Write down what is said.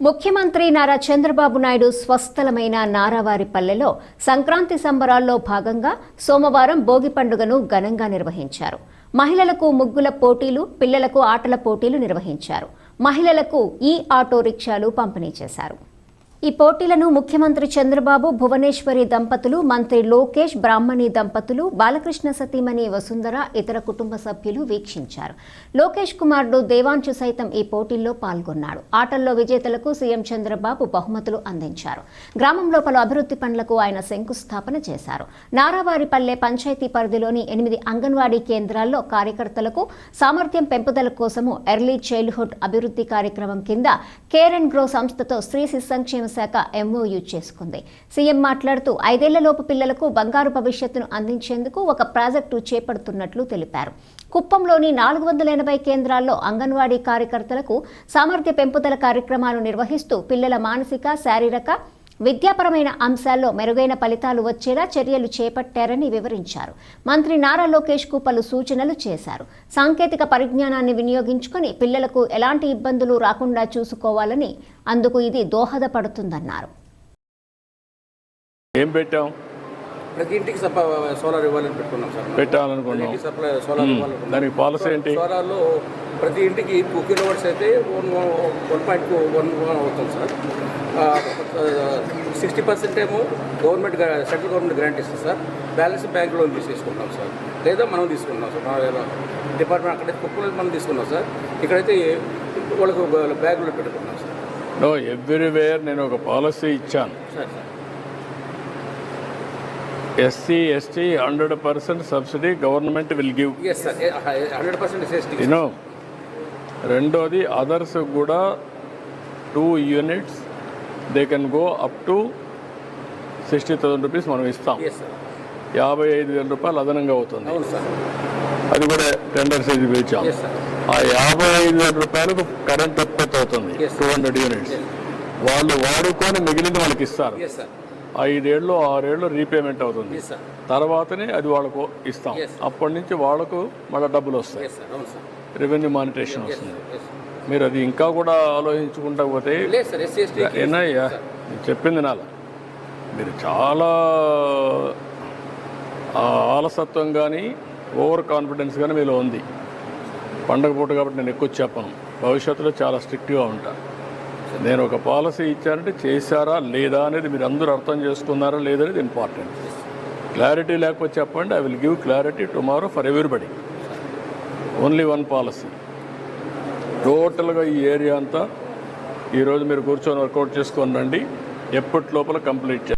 ముఖ్యమంత్రి నారా చంద్రబాబు నాయుడు స్వస్థలమైన నారావారిపల్లెలో సంక్రాంతి సంబరాల్లో భాగంగా సోమవారం భోగి పండుగను ఘనంగా నిర్వహించారు. మహిళలకు ముగ్గుల పోటీలు పిల్లలకు ఆటల పోటీలు నిర్వహించారు. మహిళలకు ఈ ఆటో రిక్షాలు పంపిణీ చేశారు. ఈ పోటీలను ముఖ్యమంత్రి చంద్రబాబు భువనేశ్వరి దంపతులు మంత్రి లోకేష్ బ్రాహ్మణి దంపతులు బాలకృష్ణ సతీమణి వసుంధర ఇతర కుటుంబ సభ్యులు వీక్షించారు. లోకేష్ కుమారుడు దేవాంశు సైతం ఈ పోటీల్లో పాల్గొన్నాడు. ఆటల్లో విజేతలకు సీఎం చంద్రబాబు బహుమతులు అందించారు. గ్రామంలో పలు అభివృద్ధి పనులకు ఆయన శంకుస్థాపన చేశారు. నారావారిపల్లె పంచాయతీ పరిధిలోని ఎనిమిది అంగన్వాడీ కేంద్రాల్లో కార్యకర్తలకు సామర్థ్యం పెంపుదల కోసము ఎర్లీ చైల్డ్హుడ్ అభివృద్ధి కార్యక్రమం కింద కేర్ అండ్ గ్రో సంస్థతో స్త్రీ శిశు సంక్షేమ శాఖ ఎంఓయూ చేసుకుంది. సీఎం మాట్లాడుతూ ఐదేళ్ళలోపు పిల్లలకు బంగారు భవిష్యత్తును అందించేందుకు ఒక ప్రాజెక్టు చేపడుతున్నట్లు తెలిపారు. కుప్పంలోని నాలుగు వందల ఎనభై కేంద్రాల్లో అంగన్వాడీ కార్యకర్తలకు సామర్థ్య పెంపుదల కార్యక్రమాలు నిర్వహిస్తూ పిల్లల మానసిక శారీరక విద్యాపరమైన అంశాల్లో మెరుగైన ఫలితాలు వచ్చేలా చర్యలు చేపట్టారని వివరించారు. మంత్రి నారా లోకేష్కు పలు సూచనలు చేశారు. సాంకేతిక పరిజ్ఞానాన్ని వినియోగించుకుని పిల్లలకు ఎలాంటి ఇబ్బందులు రాకుండా చూసుకోవాలని అందుకు ఇది దోహదపడుతుందన్నారు. ఏం పెట్టాం? ప్రతి ఇంటికి సోలార్ ఇవ్వాలని పెట్టుకున్నాం సార్. పెట్టాలనుకున్నాం. సప్లై సోలార్ ఇవ్వాలనుకున్నాం. దానికి పాలసీ ఏంటి? సోలార్లో ప్రతి ఇంటికి టూ కిలోవాట్స్ అయితే one one point two one one అవుతుంది సార్. సిక్స్టీ పర్సెంట్ ఏమో గవర్నమెంట్ సెంట్రల్ గవర్నమెంట్ గ్రాంట్ ఇస్తుంది సార్. బ్యాలెన్స్ బ్యాంక్ లోన్ తీసేసుకుంటాం సార్. లేదా మనం తీసుకుంటాం సార్. డిపార్ట్మెంట్ అక్కడైతే కుక్కలో మనం తీసుకున్నాం సార్. ఇక్కడైతే వాళ్ళకు బ్యాగులో పెట్టుకున్నాం సార్. నో ఎవ్రీవేర్ నేను ఒక పాలసీ ఇచ్చాను. Sir sir. SC ST hundred percent subsidy government will give. Yes sir hundred percent సేస్టీ you know రెండోది అదర్స్ కూడా two units they can go up to sixty thousand rupees మనం ఇస్తాం. యాభై ఐదు వేల రూపాయలు అదనంగా అవుతుంది. అది కూడా టెండర్ సైజ్ పిలిచాం. ఆ యాభై ఐదు వేల రూపాయలకు కరెంట్ ఉత్పత్తి అవుతుంది. టూ హండ్రెడ్ యూనిట్స్ వాళ్ళు వాడుకొని మిగిలింది వాళ్ళకి ఇస్తారు. ఐదేళ్ళు ఆరేళ్ళు రీపేమెంట్ అవుతుంది. తర్వాతనే అది వాళ్ళకు ఇస్తాం. అప్పటి నుంచి వాళ్ళకు మళ్ళీ డబ్బులు వస్తాయి. రెవెన్యూ మానిటేషన్ వస్తుంది. మీరు అది ఇంకా కూడా ఆలోచించుకుంటా పోతే ఏనయ్యా చెప్పింది నాల. మీరు చాలా ఆలసత్వం కానీ ఓవర్ కాన్ఫిడెన్స్ కానీ మీలో ఉంది. పండగ పూట కాబట్టి నేను ఎక్కువ చెప్పను. భవిష్యత్తులో చాలా స్ట్రిక్ట్గా ఉంటా. నేను ఒక పాలసీ ఇచ్చానంటే చేశారా లేదా అనేది మీరు అందరూ అర్థం చేసుకున్నారా లేదనేది ఇంపార్టెంట్ క్లారిటీ లేకపోతే చెప్పండి I will give clarity tomorrow for everybody only one policy టోటల్గా ఈ ఏరియా అంతా ఈరోజు మీరు కూర్చొని వర్కౌట్ చేసుకొని రండి. ఎప్పటి లోపల కంప్లీట్ చేయండి.